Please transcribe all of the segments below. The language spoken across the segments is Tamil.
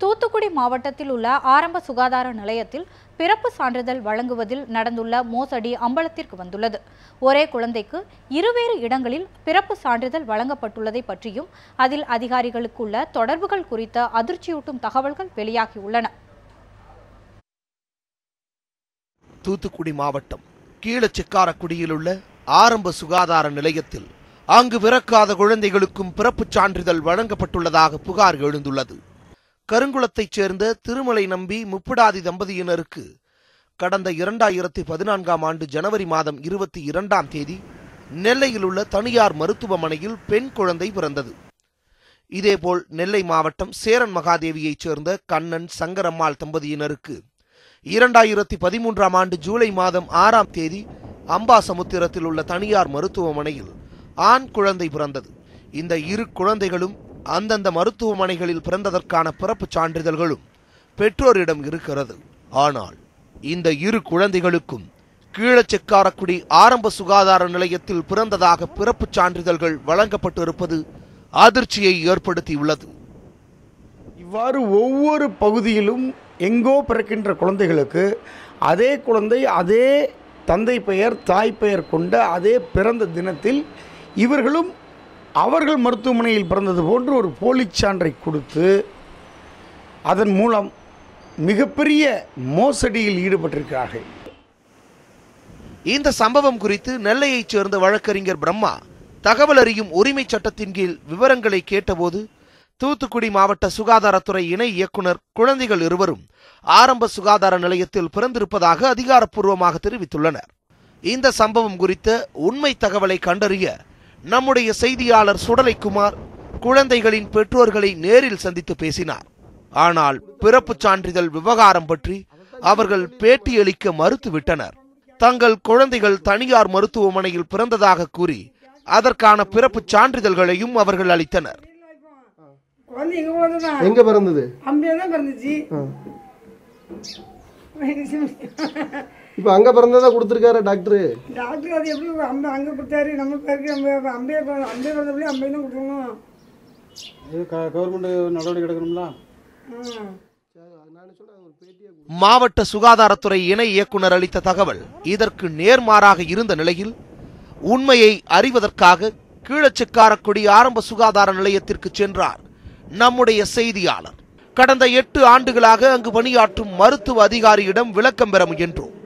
தூத்துக்குடி மாவட்டத்தில் உள்ள ஆரம்ப சுகாதார நிலையத்தில் பிறப்பு சான்றிதழ் வழங்குவதில் நடந்துள்ள மோசடி அம்பலத்திற்கு வந்துள்ளது. ஒரே குழந்தைக்கு இருவேறு இடங்களில் பிறப்பு சான்றிதழ் வழங்கப்பட்டுள்ளதை பற்றியும் அதில் அதிகாரிகளுக்குள்ள தொடர்புகள் குறித்த அதிர்ச்சியூட்டும் தகவல்கள் வெளியாகியுள்ளன. தூத்துக்குடி மாவட்டம் கீழச்சிக்காரக்குடியில் உள்ள ஆரம்ப சுகாதார நிலையத்தில் அங்கு பிறக்காத குழந்தைகளுக்கும் பிறப்புச் சான்றிதழ் வழங்கப்பட்டுள்ளதாக புகார் எழுந்துள்ளது. கருங்குளத்தைச் சேர்ந்த திருமலை நம்பி முப்பிடாதி தம்பதியினருக்கு கடந்த இரண்டாயிரத்தி பதினான்காம் ஆண்டு ஜனவரி மாதம் இருபத்தி இரண்டாம் தேதி நெல்லையில் உள்ள தனியார் மருத்துவமனையில் பெண் குழந்தை பிறந்தது. இதேபோல் நெல்லை மாவட்டம் சேரன் மகாதேவியைச் சேர்ந்த கண்ணன் சங்கரம்மாள் தம்பதியினருக்கு இரண்டாயிரத்தி பதிமூன்றாம் ஆண்டு ஜூலை மாதம் ஆறாம் தேதி அம்பாசமுத்திரத்தில் உள்ள தனியார் மருத்துவமனையில் ஆண் குழந்தை பிறந்தது. இந்த இரு குழந்தைகளும் அந்தந்த மருத்துவமனைகளில் பிறந்ததற்கான பிறப்பு சான்றிதழ்களும் பெற்றோரிடம் இருக்கிறது. ஆனால் இந்த இரு குழந்தைகளுக்கும் கீழச்செக்காரக்குடி ஆரம்ப சுகாதார நிலையத்தில் பிறந்ததாக பிறப்பு சான்றிதழ்கள் வழங்கப்பட்டிருப்பது அதிர்ச்சியை ஏற்படுத்தியுள்ளது. இவ்வாறு ஒவ்வொரு பகுதியிலும் எங்கோ பிறக்கின்ற குழந்தைகளுக்கு அதே குழந்தை அதே தந்தை பெயர் தாய் பெயர் கொண்ட அதே பிறந்த தினத்தில் இவர்களும் அவர்கள் மருத்துவமனையில் பிறந்தது போன்று ஒரு போலிச் சான்றை கொடுத்து அதன் மூலம் மிகப்பெரிய மோசடியில் ஈடுபட்டிருக்கிறார்கள். இந்த சம்பவம் குறித்து நெல்லையைச் சேர்ந்த வழக்கறிஞர் பிரம்மா தகவல் அறியும் உரிமை சட்டத்தின் கீழ் விவரங்களை கேட்டபோது தூத்துக்குடி மாவட்ட சுகாதாரத்துறை இணை இயக்குனர் குழந்தைகள் இருவரும் ஆரம்ப சுகாதார நிலையத்தில் பிறந்திருப்பதாக அதிகாரப்பூர்வமாக தெரிவித்துள்ளனர். இந்த சம்பவம் குறித்த உண்மை தகவலை கண்டறிய நம்முடைய செய்தியாளர் சுடலைக்குமார் குழந்தைகளின் பெற்றோர்களை நேரில் சந்தித்து பேசினார். ஆனால் பிறப்புச் சான்றிதழ் விவகாரம் பற்றி அவர்கள் பேட்டியளிக்க மறுத்துவிட்டனர். தங்கள் குழந்தைகள் தனியார் மருத்துவமனையில் பிறந்ததாக கூறி அதற்கான பிறப்புச் சான்றிதழ்களையும் அவர்கள் அளித்தனர். எங்க பிறந்தது? இப்போ அங்க பிறந்ததா கொடுத்துருக்காரு டாக்டர்? டாக்டர் அது எப்படி அம்பை அங்கே கொடுத்தாரு? நம்ம பேருக்கு நம்ம அம்பையா பிறந்த அம்பையா பிறந்தபடி அம்பை தான் கொடுக்கணும். கவர்மெண்ட் நடவடிக்கை எடுக்கணும்ல? மாவட்ட சுகாதாரத்துறை இணை இயக்குனர் அளித்த தகவல் இதற்கு நேர்மாறாக இருந்த நிலையில் உண்மையை அறிவதற்காக கீழச்சிக்காரக்குடி ஆரம்ப சுகாதார நிலையத்திற்கு சென்றார் நம்முடைய செய்தியாளர். கடந்த எட்டு ஆண்டுகளாக அங்கு பணியாற்றும் மருத்துவ அதிகாரியிடம் விளக்கம் பெற முயன்றோம்.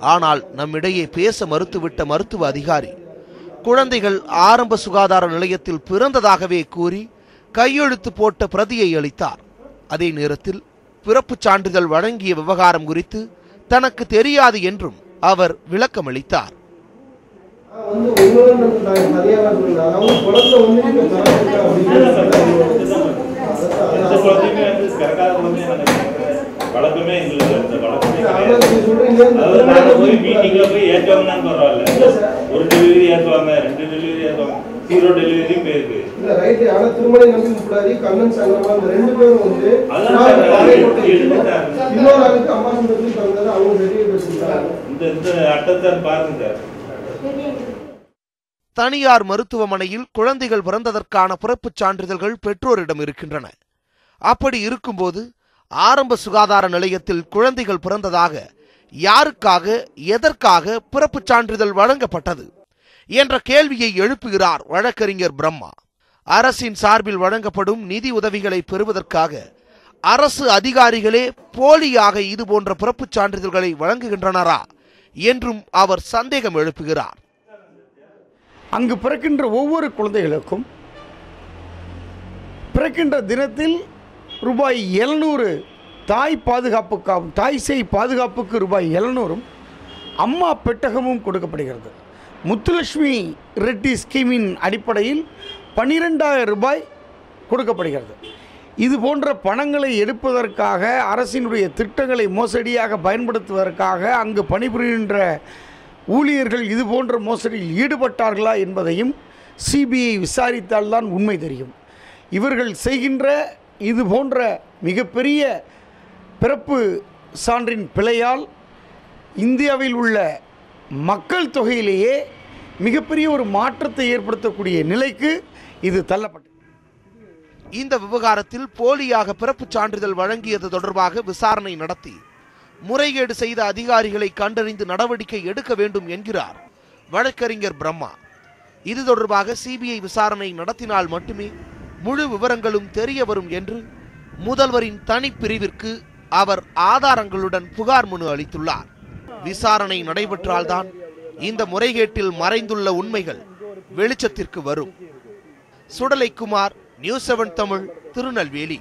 ஆனால் நம்மிடையே பேச மறுத்துவிட்ட மருத்துவ அதிகாரி குழந்தைகள் ஆரம்ப சுகாதார நிலையத்தில் பிறந்ததாகவே கூறி கையெழுத்து போட்ட பிரதியை அளித்தார். அதே நேரத்தில் பிறப்புச் சான்றிதழ் வழங்கிய விவகாரம் குறித்து தனக்கு தெரியாது என்றும் அவர் விளக்கமளித்தார். வந்து வழக்கமே எங்களுக்கு அந்த வழக்கமே அதாவது போய் மீட்டிங்ல போய் ஏற்றுவாங்கன்னு பரவாயில்ல ஒரு டெலிவரி ஏற்றுவாங்க ரெண்டு டெலிவரி ஏற்றுவாங்க ஜீரோ டெலிவரியும் போயிருக்கு. இல்ல ரைட் ஆனா திருமணி நம்பி முப்படாதி கண்ணன் சங்கமா இந்த ரெண்டு பேரும் வந்து அதான் நான் சார், பாளையங்கோட்டை எடுத்துட்டாங்க. இன்னொரு ஆளுக்கு அம்மா சம்பளத்தில் பிறந்தது அவங்க சர்டிஃபிகேட் வச்சிருக்காங்க இந்த இந்த அட்டத்தை பாருங்க சார். தனியார் மருத்துவமனையில் குழந்தைகள் பிறந்ததற்கான பிறப்புச் சான்றிதழ்கள் பெற்றோரிடம் இருக்கின்றன. அப்படி இருக்கும்போது ஆரம்ப சுகாதார நிலையத்தில் குழந்தைகள் பிறந்ததாக யாருக்காக எதற்காக பிறப்புச் சான்றிதழ் வழங்கப்பட்டது என்ற கேள்வியை எழுப்புகிறார் வழக்கறிஞர் பிரம்மா. அரசின் சார்பில் வழங்கப்படும் நிதி உதவிகளை பெறுவதற்காக அரசு அதிகாரிகளே போலியாக இது போன்ற பிறப்புச் சான்றிதழ்களை வழங்குகின்றனரா என்றும் அவர் சந்தேகம் எழுப்புகிறார். அங்கு பிறக்கின்ற ஒவ்வொரு குழந்தைகளுக்கும் பிறக்கின்ற தினத்தில் ரூபாய் எழுநூறு தாய் பாதுகாப்புக்காகவும் தாய் செய் பாதுகாப்புக்கு ரூபாய் எழுநூறும் அம்மா பெட்டகமும் கொடுக்கப்படுகிறது. முத்துலட்சுமி ரெட்டி ஸ்கீமின் அடிப்படையில் பன்னிரெண்டாயிரம் ரூபாய் கொடுக்கப்படுகிறது. இது போன்ற பணங்களை எடுப்பதற்காக அரசினுடைய திட்டங்களை மோசடியாக பயன்படுத்துவதற்காக அங்கு பணிபுரிகின்ற ஊழியர்கள் இது போன்ற மோசடியில் ஈடுபட்டார்களா என்பதையும் சிபிஐ விசாரித்தால்தான் உண்மை தெரியும். இவர்கள் செய்கின்ற இது போன்ற மிகப்பெரிய பிறப்பு சான்றின் பிழையால் இந்தியாவில் உள்ள மக்கள் தொகையிலேயே மிகப்பெரிய ஒரு மாற்றத்தை ஏற்படுத்தக்கூடிய நிலைக்கு இது தள்ளப்பட்டது இந்த விவகாரத்தில் போலியாக பிறப்பு சான்றிதழ் வழங்கியது தொடர்பாக விசாரணை நடத்தி முறைகேடு செய்த அதிகாரிகளை கண்டறிந்து நடவடிக்கை எடுக்க வேண்டும் என்கிறார் வழக்கறிஞர் பிரம்மா. இது தொடர்பாக சிபிஐ விசாரணை நடத்தினால் மட்டுமே முழு விவரங்களும் தெரிய வரும் என்று முதல்வரின் தனிப்பிரிவிற்கு அவர் ஆதாரங்களுடன் புகார் மனு அளித்துள்ளார். விசாரணை நடைபெற்றால்தான் இந்த முறைகேட்டில் மறைந்துள்ள உண்மைகள் வெளிச்சத்திற்கு வரும். Sudalaikumar news seven Tamil Tirunelveli.